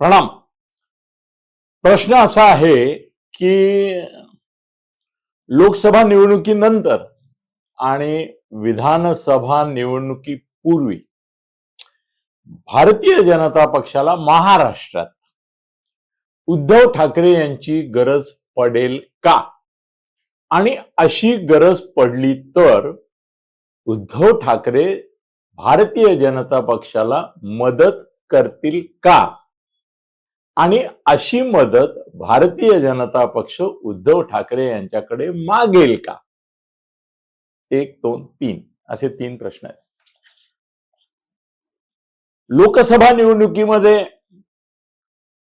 प्रणाम प्रश्न असा आहे की लोकसभा निवडणुकीनंतर आणि विधानसभा निवडणुकीपूर्वी भारतीय जनता पक्षाला महाराष्ट्रात उद्धव ठाकरे यांची गरज पडेल का? आणि अशी गरज पडली तर उद्धव ठाकरे भारतीय जनता पक्षाला मदत करतील का? आणि अशी मदत भारतीय जनता पक्ष उद्धव ठाकरे यांच्याकडे मागेल का? एक दोन तीन. असे तीन प्रश्न आहेत. लोकसभा निवडणुकीमध्ये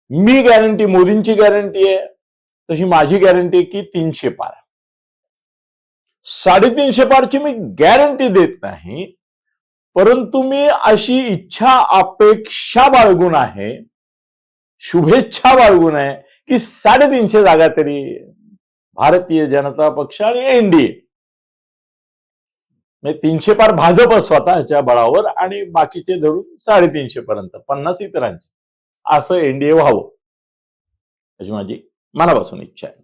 मी गॅरंटी मोदींची गॅरंटी आहे. तशी माझी गॅरंटी आहे की तीनशे पार. साडेतीनशे पारची मी गॅरंटी देत नाही. परंतु मी अशी इच्छा अपेक्षा बाळगून आहे शुभेच्छा बाळगून आहे की साडेतीनशे जागा तरी भारतीय जनता पक्ष आणि एनडीए. म्हणजे तीनशे पार भाजप स्वतःच्या बळावर आणि बाकीचे धरून साडेतीनशे पर्यंत पन्नास इतरांचे. असं एनडीए व्हावं. अशी माझी मनापासून इच्छा आहे.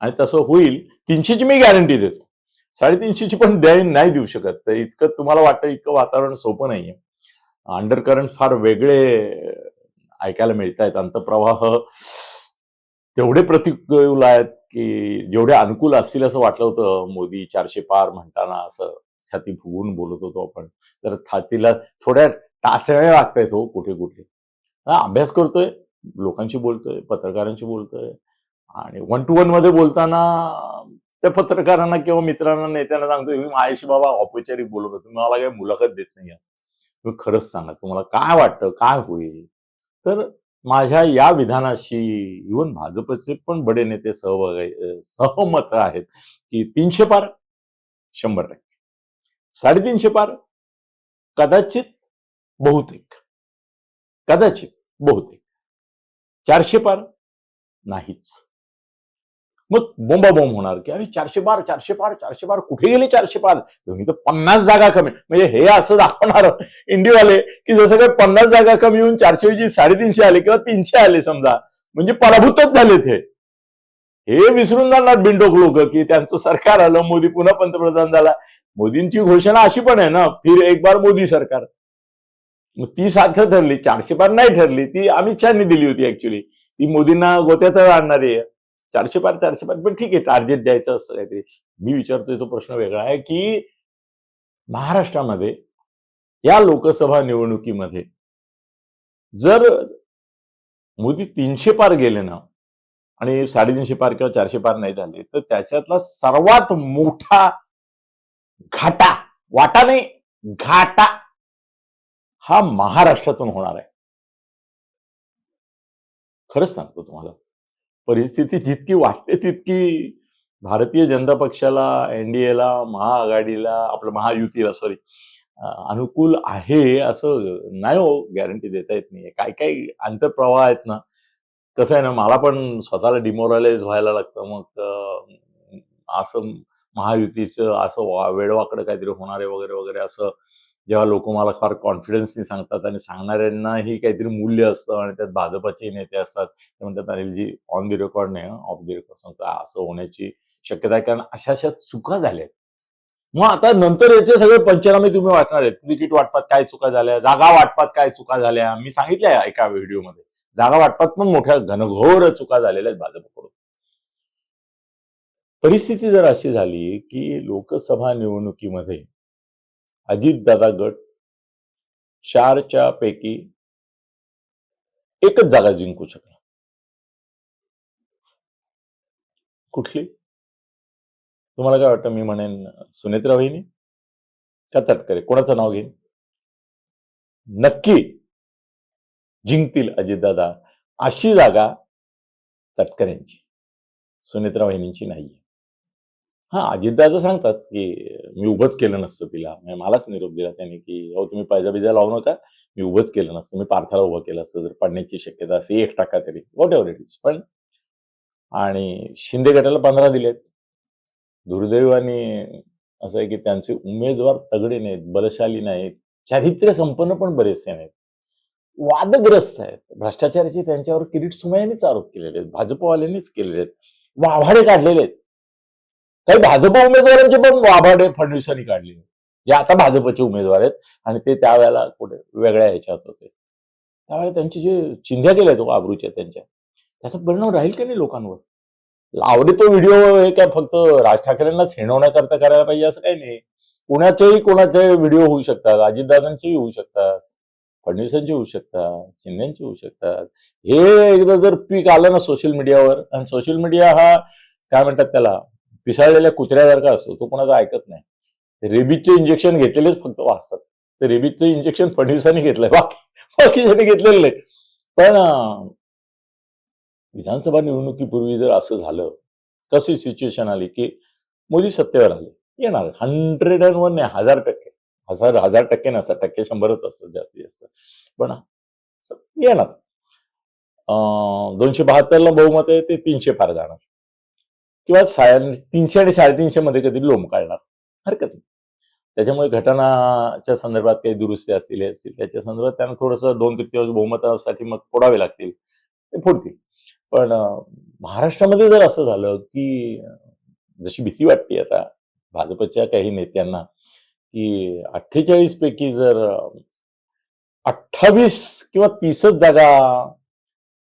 आणि तसं होईल तीनशेची मी गॅरंटी देतो. साडेतीनशेची पण द्याय नाही देऊ शकत. तर इतकं तुम्हाला वाटतं इतकं वातावरण सोपं नाहीये. अंडर करंट फार वेगळे ऐकायला मिळत आहेत अंतप्रवाह तेवढे प्रतिकूल आहेत की जेवढे अनुकूल असतील असं वाटलं होतं. मोदी चारशे पार म्हणताना असं छाती फुगून बोलत होतो आपण. तर छातीला थोड्या टाचण्या लागतायत हो कुठे कुठे. अभ्यास करतोय लोकांशी बोलतोय पत्रकारांशी बोलतोय. आणि वन टू वनमध्ये बोलताना त्या पत्रकारांना किंवा मित्रांना नेत्यांना सांगतोय मी माझ्याशी बाबा औपचारिक बोलत होतो. मला काही मुलाखत देत नाही तुम्ही खरंच सांगा तुम्हाला काय वाटतं? काय होईल? तर माझ्या या विधानाशी इव्हन भाजपचे पण बडे नेते सहभाग सहमत आहेत की तीनशे पार शंभर टक्के. साडेतीनशे पार कदाचित बहुतेक. कदाचित बहुतेक. चारशे पार नाहीच. मग बोंबा बोंब होणार की अरे चारशे बार चारशे पार चारशे पार कुठे गेले चारशे पार? तुम्ही तर पन्नास जागा कमी. म्हणजे हे असं दाखवणार इंडियावाले की जसं काही पन्नास जागा कमी होऊन चारशे ऐवजी साडेतीनशे आले किंवा तीनशे आले समजा म्हणजे पराभूतच झाले ते हे विसरून जाणार बिंडोक लोक की त्यांचं सरकार आलं मोदी पुन्हा पंतप्रधान झाला. मोदींची घोषणा अशी पण आहे ना फिर एक बार मोदी सरकार. मग ती साध्य ठरली चारशे पार नाही ठरली ती अमित शहानी दिली होती ऍक्च्युली ती मोदींना गोत्यात आणणारी आहे. चारशे पार चारशे पार. पण ठीक आहे टार्गेट द्यायचं असतं काहीतरी. मी विचारतोय तो प्रश्न वेगळा आहे की महाराष्ट्रामध्ये या लोकसभा निवडणुकीमध्ये जर मोदी तीनशे पार गेले ना आणि साडेतीनशे पार किंवा चारशे पार नाही झाले तर त्याच्यातला सर्वात मोठा घाटा वाटा नाही घाटा हा महाराष्ट्रातून होणार आहे. खरंच सांगतो तुम्हाला. परिस्थिती जितकी वाटते तितकी भारतीय जनता पक्षाला एनडीएला महाआघाडीला आपलं महायुतीला सॉरी अनुकूल आहे असं नाही हो गॅरंटी देता येत नाही काय काय आंतरप्रवाह आहेत ना कसं आहे ना मला पण स्वतःला डिमोरलाइज व्हायला लागतं. मग असं महायुतीचं असं वेळवाकडं काहीतरी होणार आहे वगैरे वगैरे असं जेव्हा लोक मला फार कॉन्फिडन्सनी सांगतात आणि सांगणाऱ्यांनाही काहीतरी मूल्य असतं आणि त्यात भाजपाचे नेते असतात ते म्हणतात अनिलजी ऑन दी रेकॉर्ड नाही ऑफ दी रेकॉर्ड सांगतो असं होण्याची शक्यता आहे. कारण अशा अशा चुका झाल्या मग आता नंतर याचे सगळे पंचनामे तुम्ही वाटणार आहेत. तिकीट वाटपात काय चुका झाल्या जागा वाटपात काय चुका झाल्या? मी सांगितल्या एका व्हिडिओमध्ये. जागा वाटपात पण मोठ्या घनघोर चुका झालेल्या आहेत भाजपकडून. परिस्थिती जर अशी झाली की लोकसभा निवडणुकीमध्ये अजितदादा गट चारच्या पैकी एकच जागा जिंकू शकला. कुठली? तुम्हाला काय वाटतं मी म्हणेन सुनेत्रा वहिनी का तटकरे? कोणाचं नाव घेईन? नक्की जिंकतील अजितदादा अशी जागा तटकऱ्यांची सुनेत्रा वहिनींची नाहीये. हा अजितदादा सांगतात की मी उभंच केलं नसतं तिला. म्हणजे मलाच निरोप दिला त्यांनी की अहो तुम्ही पायजा बिजा लावू नका मी उभंच केलं नसतं. मी पार्थाला उभं केलं असतं. जर पडण्याची शक्यता असते एक टक्का तरी. वॉट एव्हर इट इज पण आणि शिंदे गटाला पंधरा दिलेत. दुर्दैवाने असं आहे की त्यांचे उमेदवार तगडे नाहीत बलशाली नाहीत. चारित्र्य संपन्न पण बरेचसे नाहीत. वादग्रस्त आहेत. भ्रष्टाचाराचे त्यांच्यावर किरीट सुमयानेच आरोप केलेले आहेत. भाजपवाल्यांनीच केलेले आहेत. वाभाडे काढलेले आहेत. काही भाजप उमेदवारांचे पण वाभाडे फडणवीसांनी काढलेले जे आता भाजपचे उमेदवार आहेत आणि ते त्यावेळेला कुठे वेगळ्या ह्याच्यात होते. त्यावेळेला त्यांचे जे चिंध्या केल्या आहेत हो, आबरूच्या त्यांच्या त्याचा परिणाम राहील की नाही लोकांवर? आवडे तो व्हिडिओ हे काय फक्त राज ठाकरेंनाच हेणवण्याकरता करायला पाहिजे असं काही नाही. कुणाचेही कोणाचे व्हिडिओ होऊ शकतात अजितदादांचेही होऊ शकतात फडणवीसांचे होऊ शकतात शिंदेचे होऊ शकतात. हे एकदा जर पीक आलं ना सोशल मीडियावर आणि सोशल मीडिया हा काय म्हणतात त्याला पिसाळलेल्या कुत्र्यासारखा असतो तो कोणाचा ऐकत नाही. रेबीजचे इंजेक्शन घेतलेलेच फक्त वाचतात. ते रेबीजचं इंजेक्शन फडणवीसांनी घेतलंय बाकी बाकीच्यांनी घेतलेलं नाही. पण विधानसभा निवडणुकीपूर्वी जर असं झालं कशी सिच्युएशन आली की मोदी सत्तेवर आले येणार. हंड्रेड अँड वन नाही हजार टक्के. हजार हजार टक्के नसतात टक्के शंभरच असतात जास्तीत जास्त. पण येणार. अं, दोनशे बहात्तरला बहुमत आहे ते तीनशे पार जाणार. किंवा साया तीनशे आणि साडेतीनशे मध्ये कधी लोम काढणार. हरकत नाही. त्याच्यामुळे घटनाच्या संदर्भात काही दुरुस्ती असतील हे असतील त्याच्या संदर्भात त्यांना थोडंसं दोन तृतीयांश बहुमतासाठी मग फोडावे लागतील. ते फोडतील पण महाराष्ट्रामध्ये जर असं झालं की जशी भीती वाटते आता भाजपच्या काही नेत्यांना की अठ्ठेचाळीस पैकी जर अठ्ठावीस किंवा तीसच जागा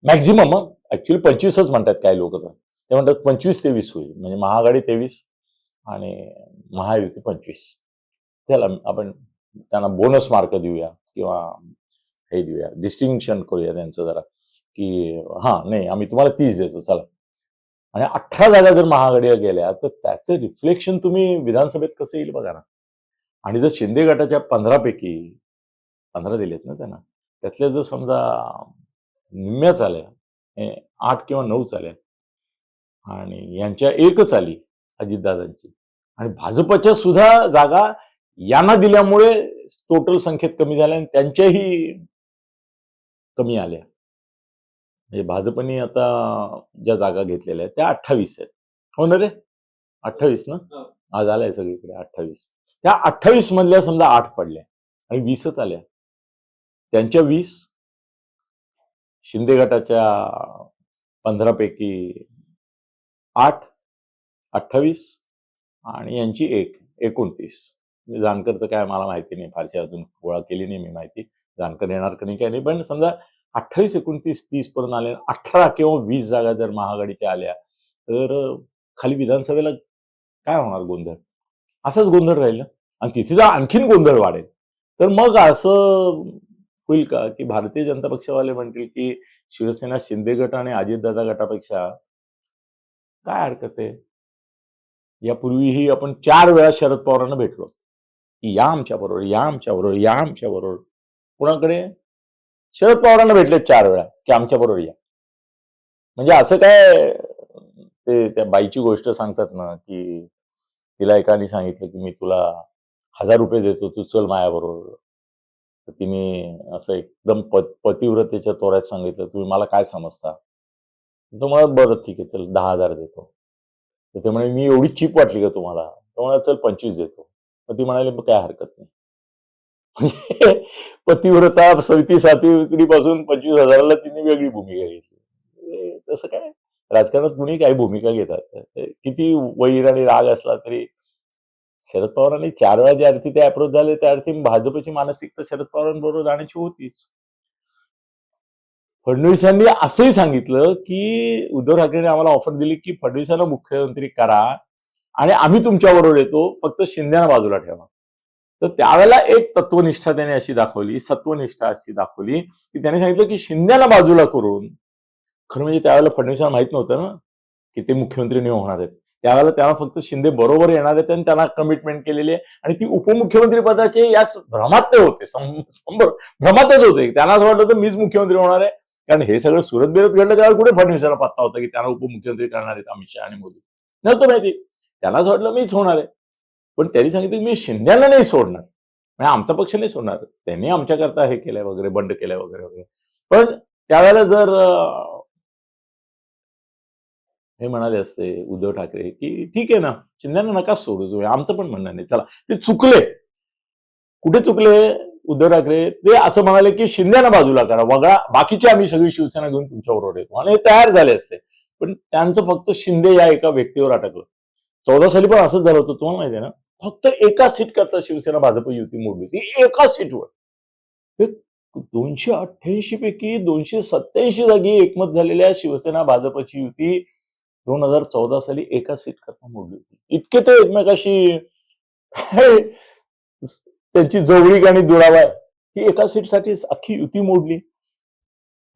मॅक्झिमम ऍक्च्युली पंचवीसच म्हणतात काही लोक जर ते म्हणतात पंचवीस तेवीस होईल. म्हणजे महाआघाडी तेवीस आणि महायुती पंचवीस. त्याला आपण त्यांना बोनस मार्क देऊया किंवा हे देऊया. डिस्टिंक्शन करूया त्यांचं जरा. की हा नाही आम्ही तुम्हाला तीस देतो. चला. आणि अठरा जागा जर महाआघाडीला गेल्या तर त्याचं रिफ्लेक्शन तुम्ही विधानसभेत कसं येईल बघा ना. आणि जर शिंदे गटाच्या पंधरा पैकी पंधरा दिलेत ना त्यांना त्यातल्या जर समजा निम्म्याच आल्या हे आठ किंवा नऊच आल्या आणि यांच्या एकच आली अजितदादांची. आणि भाजपच्या सुद्धा जागा यांना दिल्यामुळे टोटल संख्येत कमी झाल्या आणि त्यांच्याही कमी आल्या. म्हणजे भाजपने आता ज्या जागा घेतलेल्या आहेत त्या अठ्ठावीस आहेत. हो ना रे? अठ्ठावीस ना? आज आलाय सगळीकडे अठ्ठावीस. त्या अठ्ठावीस मधल्या समजा आठ पडल्या आणि वीसच आल्या. त्यांच्या वीस शिंदे गटाच्या पंधरा पैकी आठ अठ्ठावीस आणि यांची एक एकोणतीस. म्हणजे जानकरचं काय मला माहिती नाही फारशी अजून गोळा केली नाही मी माहिती. जानकर येणार का नाही काय नाही पण समजा अठ्ठावीस एकोणतीस तीस पर्यंत आले अठरा किंवा वीस जागा जर महाआघाडीच्या आल्या तर खाली विधानसभेला काय होणार गोंधळ? असंच गोंधळ राहील ना? आणि तिथे जर आणखीन गोंधळ वाढेल. तर मग असं होईल का? की भारतीय जनता पक्षवाले म्हणतील की शिवसेना शिंदे गट आणि अजितदादा गटापेक्षा काय हरकत आहे? यापूर्वीही आपण चार वेळा शरद पवारांना भेटलो की या आमच्या बरोबर या आमच्या बरोबर या आमच्या बरोबर. कुणाकडे? शरद पवारांना भेटले चार वेळा की आमच्या बरोबर या. म्हणजे असं काय ते त्या बाईची गोष्ट सांगतात ना की तिला एकाने सांगितलं की मी तुला हजार रुपये देतो तू चल माझ्याबरोबर तर तिने असं एकदम प पतिव्रतेच्या तोऱ्यात सांगितलं तुम्ही मला काय समजता? तो मला बरं ठीक आहे चल दहा हजार देतो. तर ते म्हणे मी एवढी चीप वाटली का तुम्हाला? तो म्हणा चल पंचवीस देतो. मग ती म्हणाली मग काय हरकत नाही. म्हणजे पतिव्रता सविती सातीपासून पंचवीस हजाराला तिने वेगळी भूमिका घेतली. म्हणजे तसं काय? राजकारणात कुणी काही भूमिका घेतात. किती वैर आणि राग असला तरी शरद पवारांनी चार वेळा ज्या अर्थी ते अप्रोच झाले त्या अर्थी भाजपची मानसिकता शरद पवारांबरोबर जाण्याची होतीच. फडणवीसांनी असंही सांगितलं की उद्धव ठाकरेंनी आम्हाला ऑफर दिली की फडणवीसांना मुख्यमंत्री करा आणि आम्ही तुमच्याबरोबर येतो. फक्त शिंद्याना बाजूला ठेवा. तर त्यावेळेला एक तत्वनिष्ठा त्याने अशी दाखवली सत्वनिष्ठा अशी दाखवली की त्याने सांगितलं की शिंद्याला बाजूला करून खरं म्हणजे त्यावेळेला फडणवीसांना माहीत नव्हतं ना की ते मुख्यमंत्री नाही होणार आहेत. त्यावेळेला त्यांना फक्त शिंदे बरोबर येणार आहेत आणि त्यांना कमिटमेंट केलेली आहे. आणि ती उपमुख्यमंत्री पदाचे या भ्रमात ते होते. भ्रमातच होते. त्यांना असं वाटलं होतं मीच मुख्यमंत्री होणार आहे. कारण हे सगळं सुरत बिरत घडलं त्यावेळेला कुठे फडणवीसाला पत्ता होता की त्यांना उपमुख्यमंत्री करणार आहेत अमित शहा आणि मोदी? नव्हतं माहिती. त्यालाच वाटलं मीच होणार आहे. पण त्यांनी सांगितलं की मी शिंद्याला नाही सोडणार. म्हणजे आमचा पक्ष नाही सोडणार. त्यांनी आमच्याकरता हे केलंय वगैरे बंड केलंय वगैरे वगैरे. पण त्यावेळेला जर हे म्हणाले असते उद्धव ठाकरे की ठीक आहे ना शिंद्यांना नका सोडू तुम्ही. आमचं पण म्हणणं नाही. चला ते चुकले. कुठे चुकले? उद्धव ठाकरे ते असं म्हणाले की शिंदेना बाजूला करा. वगळा बाकीची आम्ही सगळी शिवसेना घेऊन तुमच्याबरोबर येतो. आणि हे तयार झाले असते. पण त्यांचं फक्त शिंदे या एका व्यक्तीवर अटकलं. चौदा साली पण असंच झालं होतं तुम्हाला माहिती आहे ना? फक्त एका सीट करता शिवसेना भाजप युती मोडली होती. एका सीटवर दोनशे अठ्ठ्याऐंशी पैकी दोनशे सत्याऐंशी जागी एकमत झालेल्या शिवसेना भाजपची युती दोन हजार चौदा साली एका सीट करता मोडली होती. इतके ते एकमेकाशी त्यांची जवळीक आणि दुरावा ही एका सीटसाठी अख्खी युती मोडली.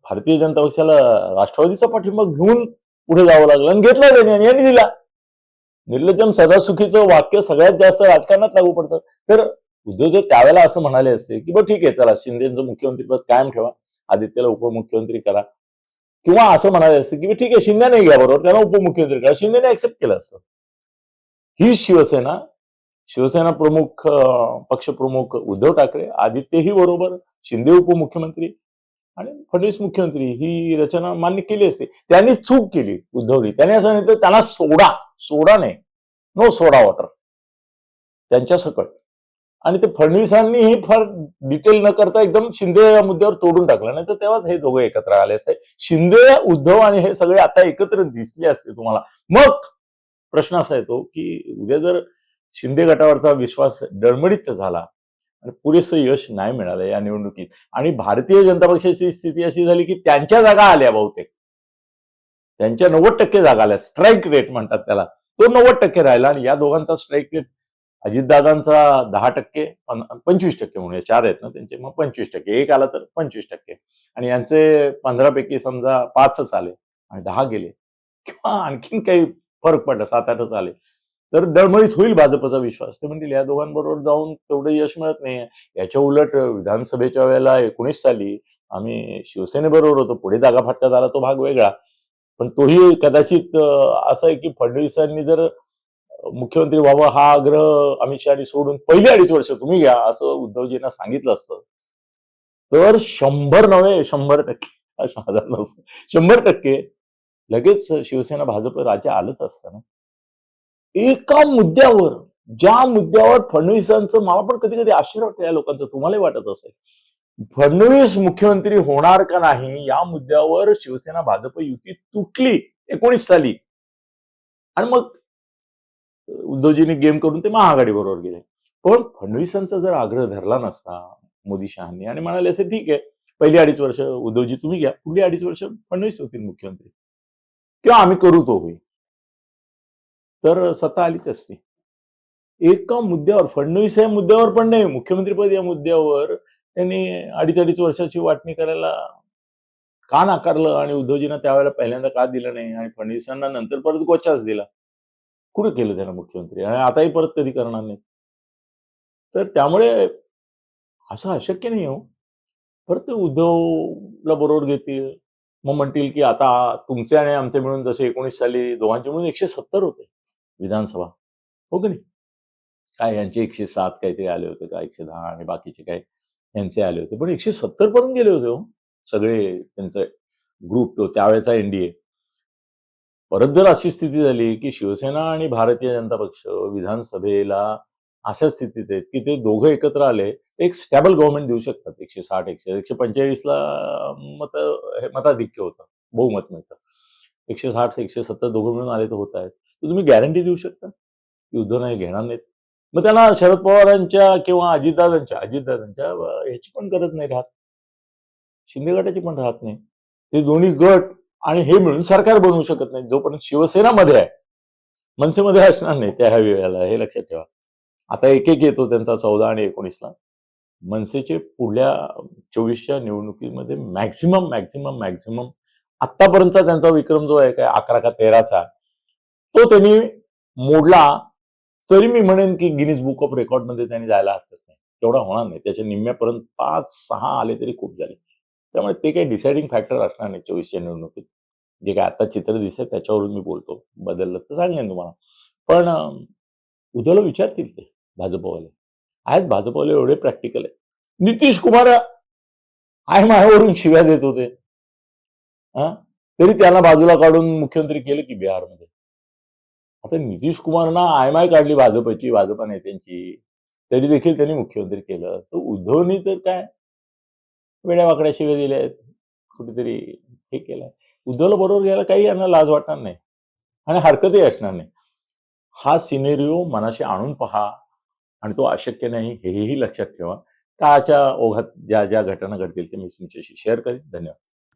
भारतीय जनता पक्षाला राष्ट्रवादीचा पाठिंबा घेऊन पुढे जावं लागलं आणि घेतला त्यांनी आणि यांनी दिला. निर्लज्जम सदासुखीचं वाक्य सगळ्यात जास्त राजकारणात लागू पडतं. तर उद्योजक त्यावेळेला असं म्हणाले असते की बरं ठीक आहे चला शिंदेचं मुख्यमंत्रीपद कायम ठेवा. आदित्यला उपमुख्यमंत्री करा. किंवा असं म्हणाले असते की ठीक आहे शिंदे नाही घ्या बरोबर त्यांना उपमुख्यमंत्री करा. शिंदेने ऍक्सेप्ट केलं असतं. ही शिवसेना शिवसेना प्रमुख पक्षप्रमुख उद्धव ठाकरे आदित्यही बरोबर शिंदे उपमुख्यमंत्री आणि फडणवीस मुख्यमंत्री ही रचना मान्य केली असते. त्यांनी चूक केली उद्धवली त्यांनी असं सांगितलं त्यांना सोडा. सोडा नाही. No soda water. त्यांच्या सकट. आणि ते फडणवीसांनी हे फार डिटेल न करता एकदम शिंदे या मुद्द्यावर तोडून टाकलं. नाही तर तेव्हाच हे दोघं एकत्र आले असते. शिंदे उद्धव आणि हे सगळे आता एकत्र दिसले असते तुम्हाला. मग प्रश्न असा येतो की उद्या जर शिंदे गटावरचा विश्वास डळमळीत झाला. आणि पुरेसं यश नाही मिळालं या निवडणुकीत. आणि भारतीय जनता पक्षाची स्थिती अशी झाली की त्यांच्या जागा आल्या बहुतेक. त्यांच्या नव्वद टक्के जागा आल्या. स्ट्राईक रेट म्हणतात त्याला. तो नव्वद टक्के राहिला आणि या दोघांचा स्ट्राईक रेट अजितदादांचा दहा टक्के पंचवीस टक्के म्हणूया चार आहेत ना त्यांचे. मग पंचवीस टक्के. एक आला तर पंचवीस टक्के. आणि यांचे पंधरापैकी समजा पाचच आले आणि दहा गेले. किंवा आणखीन काही फरक पडला सात आठच आले. तर डळमळीत होईल भाजपचा विश्वास. ते म्हणतील या दोघांबरोबर जाऊन तेवढं यश मिळत नाही याच्या उलट विधानसभेच्या वेळेला एकोणीस साली आम्ही शिवसेनेबरोबर होतो. पुढे जागा फाटका झाला तो भाग वेगळा. पण तोही कदाचित असा असं आहे की फडणवीसांनी जर मुख्यमंत्री व्हावं हा आग्रह अमित शहानी सोडून पहिली अडीच वर्ष तुम्ही घ्या असं उद्धवजींना सांगितलं असतं. तर शंभर नव्हे शंभर टक्के असं नसतं शंभर टक्के लगेच शिवसेना भाजप राज्य आलंच असतं ना. एका मुद्द्यावर ज्या मुद्द्यावर फडणवीसांचं मला पण कधी कधी आश्चर्य वाटतं या लोकांचं तुम्हालाही वाटत असेल. फडणवीस मुख्यमंत्री होणार का नाही या मुद्द्यावर शिवसेना भाजप युती तुटली एकोणीस साली. आणि मग उद्धवजींनी गेम करून ते महाआघाडी बरोबर गेले. पण फडणवीसांचा जर आग्रह धरला नसता मोदी शहांनी आणि म्हणाले असे ठीक आहे पहिली अडीच वर्ष उद्धवजी तुम्ही घ्या पुढली अडीच वर्ष फडणवीस होतील मुख्यमंत्री. किंवा आम्ही करू तो होईल. तर सत्ता आलीच असती. एका मुद्द्यावर फडणवीस या मुद्द्यावर पण नाही मुख्यमंत्रीपद या मुद्द्यावर त्यांनी अडीच अडीच वर्षाची वाटणी करायला का नाकारलं आणि उद्धवजींना त्यावेळेला पहिल्यांदा का दिलं नाही आणि फडणवीसांना नंतर परत गोचाच दिला. कुठे केलं त्यांना मुख्यमंत्री? आणि आताही परत कधी करणार नाही तर त्यामुळे असं अशक्य नाही हो. परत ते उद्धवला बरोबर घेतील. मग म्हणतील की आता तुमचे आणि आमचे मिळून जसे एकोणीस साली दोघांचे मिळून एकशे सत्तर होते. विधानसभा. हो की नाही? काय यांचे एकशे सात काहीतरी आले होते का? एकशे दहा आणि बाकीचे काय यांचे आले होते. पण एकशे सत्तर पर्यंत गेले होते हो. सगळे त्यांचे ग्रुप तो त्यावेळेचा एनडीए परत जर अशी स्थिती झाली की शिवसेना आणि भारतीय जनता पक्ष विधानसभेला अशा स्थितीत आहेत की ते दोघं एकत्र आले एक स्टॅबल गव्हर्नमेंट देऊ शकतात. एकशे साठ एकशे एकशे पंचेचाळीसला मत हे मताधिक्य होतं. बहुमत मिळतं. एकशे साठ एकशे सत्तर दोघं मिळून आले तर होत आहेत. तर तुम्ही गॅरंटी देऊ शकता? की उद्धव नाही घेणार नाहीत. मग त्यांना शरद पवारांच्या किंवा अजितदादांच्या अजितदादांच्या ह्याची पण गरज नाही राहत. शिंदे गटाची पण राहत नाही. ते दोन्ही गट आणि हे मिळून सरकार बनवू शकत नाही. जोपर्यंत शिवसेना मध्ये आहे. मनसेमध्ये असणार नाही त्या ह्या वेळेला हे लक्षात ठेवा. आता एक एक येतो त्यांचा चौदा आणि एकोणीसला. मनसेचे पुढल्या चोवीसच्या निवडणुकीमध्ये मॅक्झिमम मॅक्झिमम मॅक्झिमम आतापर्यंतचा त्यांचा विक्रम जो आहे काय अकरा का तेराचा तो त्यांनी मोडला. तरी मी म्हणेन की गिनीज बुक ऑफ रेकॉर्डमध्ये त्यांनी जायला हरकत नाही. तेवढा होणार नाही. त्याच्या निम्म्यापर्यंत पाच सहा आले तरी खूप झाले. त्यामुळे ते काही डिसाइडिंग फॅक्टर असणार नाही चोवीसच्या निवडणुकीत. जे काय आता चित्र दिसत त्याच्यावरून मी बोलतो. बदललं तर सांगेन तुम्हाला. पण उद्याला विचारतील ते भाजपवाले. आहेत भाजपवाले एवढे प्रॅक्टिकल आहे नितीश कुमार आय मायावरून शिव्या देत होते. तरी त्यांना बाजूला काढून मुख्यमंत्री केलं की बिहारमध्ये. आता नितीश कुमारना आय माय काढली भाजपची भाजपा नेत्यांची. तरी देखील त्यांनी मुख्यमंत्री केलं. तर उद्धवनी तर काय? वेड्यावाकड्या शिव्या दिल्या आहेत. कुठेतरी हे केलंय. उद्धवला बरोबर घ्यायला काही यांना लाज वाटणार नाही. आणि हरकतही असणार नाही. हा सिनेरिओ मनाशी आणून पहा आणि तो अशक्य नाही हेही लक्षात ठेवा. काळाच्या ओघात ज्या ज्या घटना घडतील ते मी तुमच्याशी शेअर करीन. धन्यवाद.